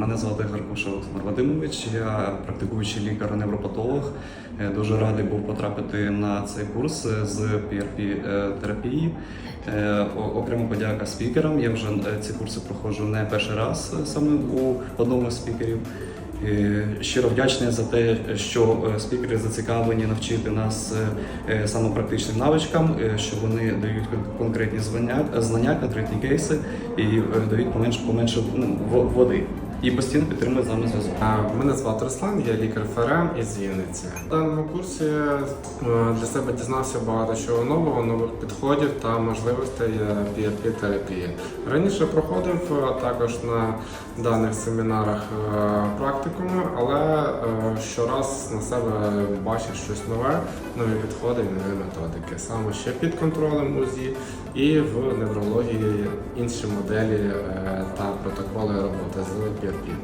Мене звати Гаркуша Олександр Вадимович, я практикуючий лікар-невропатолог. Е, Дуже радий був потрапити на цей курс е, з PRP-терапії. Е, Окремо подяка спікерам. Я вже ці курси проходжу не перший раз саме у одному з спікерів. Щиро вдячний за те, що спікери зацікавлені навчити нас е, е, саме практичним навичкам, що вони дають конкретні знання, конкретні кейси і дають поменше поменше ну, во- води. І постійно підтримують з нами зв'язок. Мене звати Руслан, я лікар ФРМ із Вінниці. В даному курсі е, для себе дізнався багато чого нового, нових підходів та можливостей PRP терапії. Раніше проходив е, також на даних семінарах е, практикуми, але е, щораз на себе бачив щось нове, нові підходи і нові методики. Саме ще під контролем УЗІ і в неврології інші моделі е, та протоколи роботи з PRP.